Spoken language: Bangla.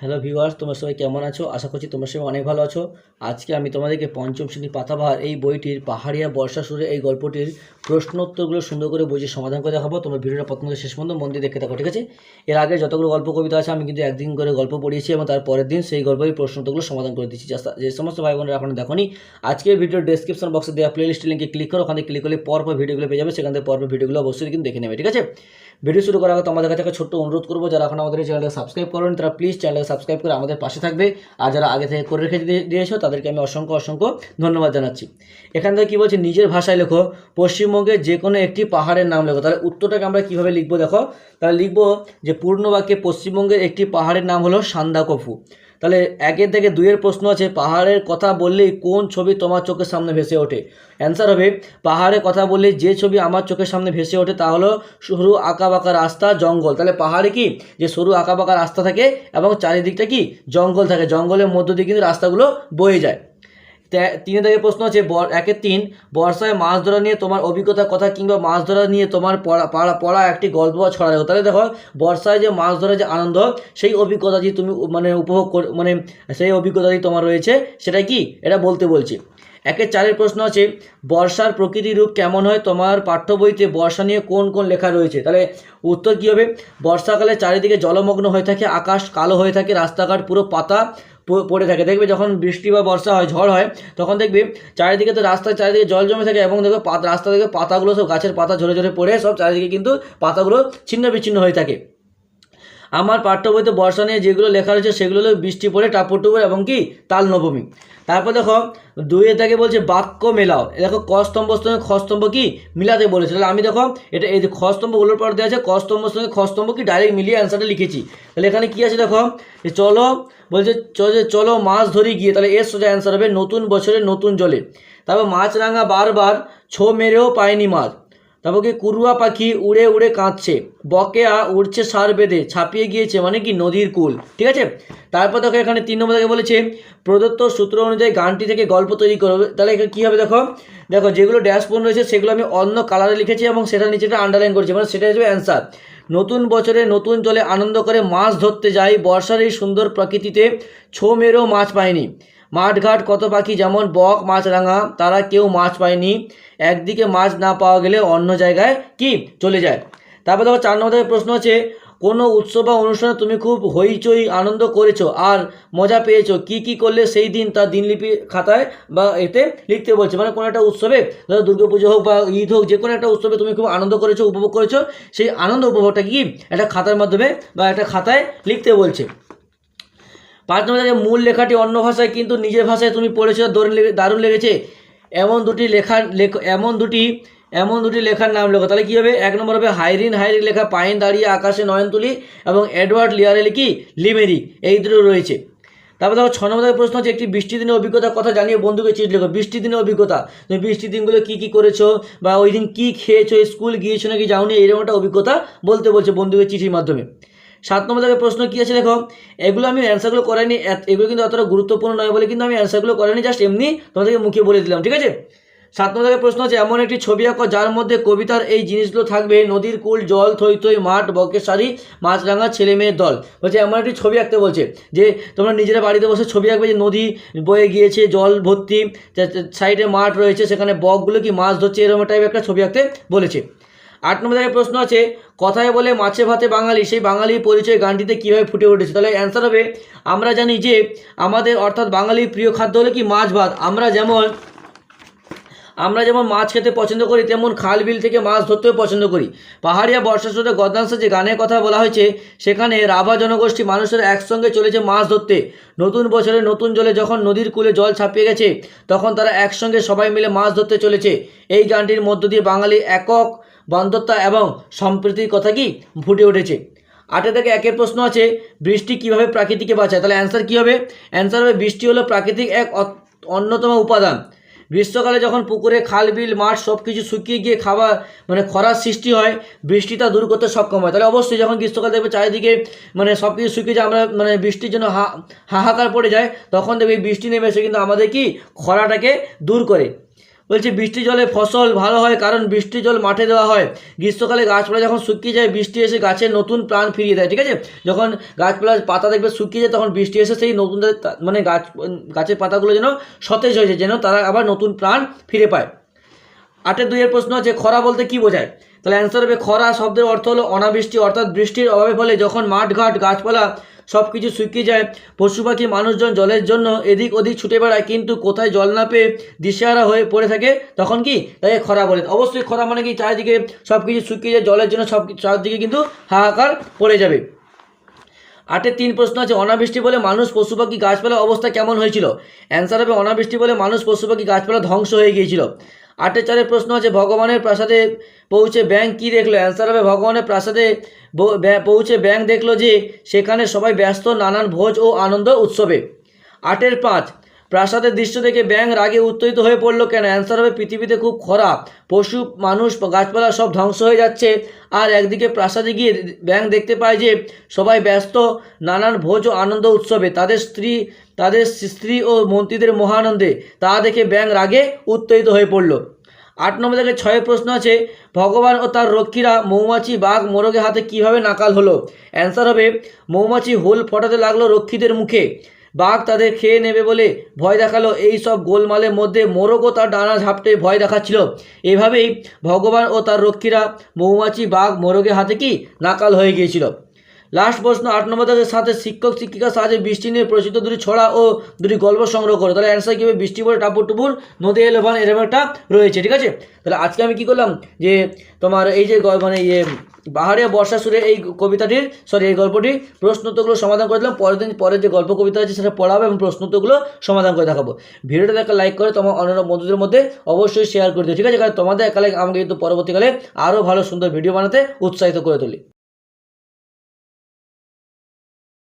হ্যালো ভিউয়ার্স তোমরা সবাই কেমন আছো? আশা করছি তোমরা সবাই অনেক ভালো আছো। আজকে আমি তোমাদেরকে পঞ্চম শ্রেণি পাতাবাহার এই বইটির পাহাড়িয়া বর্ষা সুরে এই গল্পটির প্রশ্নোত্তরগুলো সুন্দর করে বুঝে সমাধান করে দেখাবো। তোমরা ভিডিওটা প্রথম শেষ পর্যন্ত মন দিয়ে দেখে থাকো, ঠিক আছে? এর আগে যতগুলো গল্প কবিতা আছে, আমি কিন্তু একদিন করে গল্প পড়িয়েছি এবং তার পরের দিন সেই গল্পের প্রশ্নোত্তরগুলো সমাধান করে দিচ্ছি যা- সমস্ত ভাই বোনেরা এখন দেখোনি, আজকের ভিডিও ডেসক্রিপশন বক্সে দেওয়া প্লে লিস্ট লিঙ্কে ক্লিক করো। ওখানে ক্লিক করলে পর পর ভিডিওগুলো পেয়ে যাবে। সেখান থেকে পর পর ভিডিওগুলো অবশ্যই কিন্তু দেখে নেবে, ঠিক আছে? ভিডিও শুরু করার আগে তোমাদের কাছে একটা ছোট্ট অনুরোধ করব, যারা এখন আমাদের এই চ্যানেলকে সাবস্ক্রাইব করেন, তারা প্লিজ চ্যানেলকে সাবস্ক্রাইব করে আমাদের পাশে থাকবে। আর যারা আগে থেকে করে রেখে দিয়ে- দিয়েছ, তাদেরকে আমি অসংখ্য অসংখ্য ধন্যবাদ জানাচ্ছি। এখান থেকে কী বলছে? নিজের ভাষায় লেখো। পশ্চিমবঙ্গে যে কোনো একটি পাহাড়ের নাম লেখো। তাহলে উত্তরটাকে আমরা কীভাবে লিখব দেখো? তাহলে লিখব যে পূর্ণ বাক্যে পশ্চিমবঙ্গের একটি পাহাড়ের নাম হলো সান্দাকফু। তাহলে একের থেকে দুইয়ের প্রশ্ন আছে, পাহাড়ের কথা বললেই কোন ছবি তোমার চোখের সামনে ভেসে ওঠে? অ্যান্সার হবে, পাহাড়ের কথা বললে যে ছবি আমার চোখের সামনে ভেসে ওঠে তা হলো সরু আঁকা বাঁকা রাস্তা, জঙ্গল। তাহলে পাহাড়ে কি? যে সরু আঁকা বাঁকা রাস্তা থাকে এবং চারিদিকটা কি? জঙ্গল থাকে। জঙ্গলের মধ্য দিয়ে কিন্তু রাস্তাগুলো বয়ে যায়। তিনে থেকে প্রশ্ন আছে একের তিন, বর্ষায় মাছ ধরা নিয়ে তোমার অভিজ্ঞতার কথা কিংবা মাছ ধরা নিয়ে তোমার পড়া পড়া একটি গল্প বা ছড়া লেখো। তাহলে দেখো, বর্ষায় যে মাছ ধরার যে আনন্দ, সেই অভিজ্ঞতা যে তুমি মানে উপভোগ মানে সেই অভিজ্ঞতা যে তোমার রয়েছে, সেটা কি? এটা বলতে বলছি। একের চারের প্রশ্ন আছে, বর্ষার প্রকৃতি রূপ কেমন হয়? তোমার পাঠ্য বইতে বর্ষা নিয়ে কোন কোন লেখা রয়েছে? তাহলে উত্তর কী হবে? বর্ষাকালে চারিদিকে জলমগ্ন হয়ে থাকে, আকাশ কালো হয়ে থাকে, রাস্তাঘাট পুরো পাতা পড়ে থাকে। দেখবে যখন বৃষ্টি বা বর্ষা হয়, ঝড় হয়, তখন দেখবে চারিদিকে তো রাস্তার চারিদিকে জল জমে থাকে এবং দেখবে রাস্তা থেকে পাতাগুলো সব গাছের পাতা ঝরে ঝরে পড়ে সব চারিদিকে কিন্তু পাতাগুলো ছিন্ন বিচ্ছিন্ন হয়ে থাকে। আমার পাঠ্য বইতে বর্ষা নিয়ে যেগুলো লেখা রয়েছে, সেগুলো হলো বৃষ্টি পড়ে টাপুটুপুর এবং কি? তাল নবমী। তারপর দেখো দুইয়ে তাকে বলছে বাক্য মেলাও। দেখো, ক স্তম্ভ সঙ্গে খ স্তম্ভ কি? মিলাতে বলেছে। তাহলে আমি দেখো, এটা এই খস্তম্ভ খ পর দেওয়া আছে, ক স্তম্ভর সঙ্গে খস্তম্ভ কি? ডাইরেক্ট মিলিয়ে অ্যান্সারটা লিখেছি। তাহলে এখানে কি আছে দেখো? চলো, বলছে, চলো মাছ ধরি গিয়ে। তাহলে এর সোজা অ্যান্সার হবে, নতুন বছরে নতুন জলে। তারপর মাছরাঙা বারবার, ছো মেরেও পায়নি মাছ। তারপর কুরুয়া পাখি উড়ে উড়ে কাঁদছে। বকেয়া উড়ছে সার বেঁধে, ছাপিয়ে গিয়েছে মানে কি নদীর কুল। ঠিক আছে? তারপর দেখো এখানে তিন নম্বর থেকে বলেছে, প্রদত্ত সূত্র অনুযায়ী গানটি থেকে গল্প তৈরি করবে। তাহলে কী হবে দেখো? দেখো, যেগুলো ড্যাশ পোন রয়েছে, সেগুলো আমি অন্য কালারে লিখেছি এবং সেটা নিচেটা আন্ডারলাইন করেছি মানে সেটা হিসেবে অ্যান্সার নতুন বছরে নতুন জলে আনন্দ করে মাছ ধরতে যাই, বর্ষার এই সুন্দর প্রকৃতিতে ছো মেরেও মাছ পায়নি মাঠঘাট কত পাখি? যেমন বক, মাছরাঙা, তারা কেউ মাছ পায়নি। একদিকে মাছ না পাওয়া গেলে অন্য জায়গায় কি? চলে যায়। তারপর দেখো চার নম্বর প্রশ্ন আছে কোনো উৎসব বা অনুষ্ঠানে তুমি খুব হইচই আনন্দ করেছ আর মজা পেয়েছ? কি কি করলে সেই দিন তার দিনলিপি খাতায় বা এতে লিখতে বলছে? মানে কোনো একটা উৎসবে, ধরো দুর্গাপুজো হোক বা ঈদ হোক যে কোনো একটা উৎসবে তুমি খুব আনন্দ করেছ, উপভোগ করেছ, সেই আনন্দ উপভোগটা কি? একটা খাতার মাধ্যমে বা একটা খাতায় লিখতে বলছে। পাঁচ নম্বর মূল লেখাটি অন্য ভাষায়, কিন্তু নিজের ভাষায় তুমি পড়েছো, দারুণ দারুণ লেগেছে। এমন দুটি লেখার লেখ, এমন দুটি এমন দুটি লেখার নাম লেখো। তাহলে কী হবে? এক নম্বর হবে হাইরিন। হাইরিন লেখা পাইন, দাঁড়িয়ে, আকাশে, নয়নতুলি এবং এডওয়ার্ড লিয়ারে লিখি লিমেরি। এই দুটো রয়েছে। তারপর দেখো, ছ নম্বর প্রশ্ন হচ্ছে একটি বৃষ্টির দিনের অভিজ্ঞতার কথা জানিয়ে বন্ধুকে চিঠি লেখো। বৃষ্টির দিনের অভিজ্ঞতা। তুমি বৃষ্টির দিনগুলো কী কী করেছ বা ওই দিন কী খেয়েছো, স্কুল গিয়েছো নাকি যাওনি, এরকম একটা অভিজ্ঞতা বলতে বলছে বন্ধুকে চিঠির মাধ্যমে। সাত নম্বর থেকে প্রশ্ন কী আছে দেখো? এগুলো আমি অ্যান্সারগুলো করাইনি এগুলো কিন্তু অতটা গুরুত্বপূর্ণ নয় বলে কিন্তু আমি অ্যান্সারগুলো করাইনি জাস্ট এমনি তোমাদেরকে মুখে বলে দিলাম, ঠিক আছে? সাত নম্বর থেকে প্রশ্ন আছে, এমন একটি ছবি আঁকো যার মধ্যে কবিতার এই জিনিসগুলো থাকবে, নদীর কুল, জল, থই থই, মাঠ, বকের শাড়ি, মাছরাঙা, ছেলে মেয়ের দল। বলছে, এমন একটি ছবি আঁকতে বলছে, যে তোমরা নিজেরা বাড়িতে বসে ছবি আঁকবে যে নদী বয়ে গিয়েছে, জল ভর্তি সাইডে মাঠ রয়েছে, সেখানে বকগুলো কি মাছ ধরছে, এরকম টাইপের একটা ছবি আঁকতে বলেছে। আট নম্বর থেকে প্রশ্ন আছে, কথায় বলে মাছে ভাতে বাঙালি, সেই বাঙালির পরিচয় গানটিতে কীভাবে ফুটে উঠেছে? তাহলে অ্যান্সার হবে, আমরা জানি যে আমাদের অর্থাৎ বাঙালির প্রিয় খাদ্য হলো কি মাছ ভাত। আমরা যেমন আমরা যেমন মাছ খেতে পছন্দ করি, তেমন খাল বিল থেকে মাছ ধরতেও পছন্দ করি। পাহাড়িয়া বর্ষা স্রোতে গদ্যাংশে যে গানের কথা বলা হয়েছে, সেখানে রাভা জনগোষ্ঠী মানুষের একসঙ্গে চলেছে মাছ ধরতে। নতুন বছরে নতুন জলে যখন নদীর কূলে জল ছাপিয়ে গেছে, তখন তারা একসঙ্গে সবাই মিলে মাছ ধরতে চলেছে। এই গানটির মধ্য দিয়ে বাঙালি একক বন্ধত্ব এবং সম্প্রীতির কথা কি ফুটে উঠেছে? আটে থেকে একের প্রশ্ন আছে, বৃষ্টি কীভাবে প্রাকৃতিকে বাঁচায়? তাহলে অ্যান্সার কী হবে? অ্যান্সার হবে, বৃষ্টি হলো প্রাকৃতিক এক অন্যতম উপাদান। গ্রীষ্মকালে যখন পুকুরে খাল, বিল, মাঠ সব কিছু শুকিয়ে গিয়ে খাবার মানে খরার সৃষ্টি হয়, বৃষ্টি তা দূর করতে সক্ষম হয়। তাহলে অবশ্যই যখন গ্রীষ্মকাল দেখবে চারিদিকে মানে সব কিছু শুকিয়ে যায়, আমরা মানে বৃষ্টির জন্য হাহাকার পড়ে যায়, তখন দেখবে বৃষ্টি নেমে এসে কিন্তু আমাদের কি? খরাটাকে দূর করে। বলছে, বৃষ্টি জলে ফসল ভালো হয় কারণ বৃষ্টি জল মাঠে দেওয়া হয়। গ্রীষ্মকালে গাছপালা যখন শুকিয়ে যায়, বৃষ্টি এসে গাছের নতুন প্রাণ ফিরিয়ে দেয়, ঠিক আছে? যখন গাছপালার পাতা দেখবে শুকিয়ে যায়, তখন বৃষ্টি এসে সেই নতুন মানে গাছ, গাছের পাতাগুলো যেন সতেজ হয়ে যায়, যেন তারা আবার নতুন প্রাণ ফিরে পায়। আটের দুইয়ের প্রশ্ন আছে, খরা বলতে কি বোঝায়? তাহলে অ্যান্সার হবে, খরা শব্দের অর্থ হলো অনাবৃষ্টি, অর্থাৎ বৃষ্টির অভাবে ফলে যখন মাঠঘাট, গাছপালা সব কিছু শুকিয়ে যায়। পশু পাখি, মানুষজন জলের জন্য এদিক ওদিক ছুটে বেড়ায়, কিন্তু কোথায় জল না পেয়ে দিশেহারা হয়ে পড়ে থাকে, তখন কি? তাকে খরা বলে। অবশ্যই খরা মানে কি? চারিদিকে সব কিছু শুকিয়ে যায়, জলের জন্য সব চারদিকে কিন্তু হাহাকার পড়ে যাবে। আটের তিন প্রশ্ন আছে, অনাবৃষ্টি বলে মানুষ পশু পাখি গাছপালার অবস্থা কেমন হয়েছিল? অ্যান্সার হবে, অনাবৃষ্টি বলে মানুষ পশু পাখি গাছপালা ধ্বংস হয়ে গিয়েছিল। আটের চারে প্রশ্ন আছে, ভগবানের প্রাসাদে পৌঁছে ব্যাংক কি দেখল? অ্যান্সার হবে, ভগবানের প্রাসাদে পৌঁছে ব্যাংক দেখল যে, সেখানে সবাই ব্যস্ত, নানান ভোজ ও আনন্দ উৎসবে। আটের পাঁচ প্রাসাদের দৃশ্য দেখে ব্যাঙ রাগে উত্তেজিত হয়ে পড়ল, কেন? অ্যান্সার হবে, পৃথিবীতে খুব খরা, পশু, মানুষ, গাছপালা সব ধ্বংস হয়ে যাচ্ছে। আর একদিকে প্রাসাদে গিয়ে ব্যাঙ দেখতে পায় যে সবাই ব্যস্ত, নানান ভোজ ও আনন্দ উৎসবে। তাদের স্ত্রী তাদের স্ত্রী ও মন্ত্রীদের মহানন্দে। তা দেখে ব্যাঙ রাগে উত্তেজিত হয়ে পড়ল। আট নম্বর থেকে ছয়ের প্রশ্ন আছে, ভগবান ও তার রক্ষীরা মৌমাছি, বাঘ, মোরগের হাতে কীভাবে নাকাল হলো? অ্যান্সার হবে, মৌমাছি হোল ফটাতে লাগল রক্ষীদের মুখে। বাঘ তাদের খেয়ে নেবে বলে ভয় দেখাল। এই সব গোলমালের মধ্যে মোরগও তার ডানা ঝাপটে ভয় দেখাচ্ছিল। এভাবেই ভগবান ও তার রক্ষীরা মৌমাছি, বাঘ, মোরগের হাতে কি নাকাল হয়ে গিয়েছিল। লাস্ট প্রশ্ন, আট নম্বর থেকে সাথে শিক্ষক, শিক্ষিকার সাহায্যে বৃষ্টি নিয়ে প্রচিত দুটি ছড়া ও দুটি গল্প সংগ্রহ করো। তাহলে অ্যান্সার কী হবে? বৃষ্টি পড়ে টাপুর টুপুর, নদী এলো বান এরকম একটা রয়েছে, ঠিক আছে? তাহলে আজকে আমি কি করলাম? যে তোমার এই যে মানে ইয়ে বাহারিয়া বর্ষা সুরে এই কবিতাটির সরি এই গল্পটির প্রশ্নোত্তরগুলো সমাধান করে দিলাম। পরের দিন, পরের যে গল্প কবিতা আছে সেটা পড়াবো এবং প্রশ্নোত্তরগুলো সমাধান করে দেখাবো। ভিডিওটা দেখা লাইক করে তোমার অন্যান্য বন্ধুদের মধ্যে অবশ্যই শেয়ার করে দিও, ঠিক আছে? কারণ তোমাদের একালে আমাকে কিন্তু পরবর্তীকালে আরও ভালো সুন্দর ভিডিও বানাতে উৎসাহিত করে তুলি।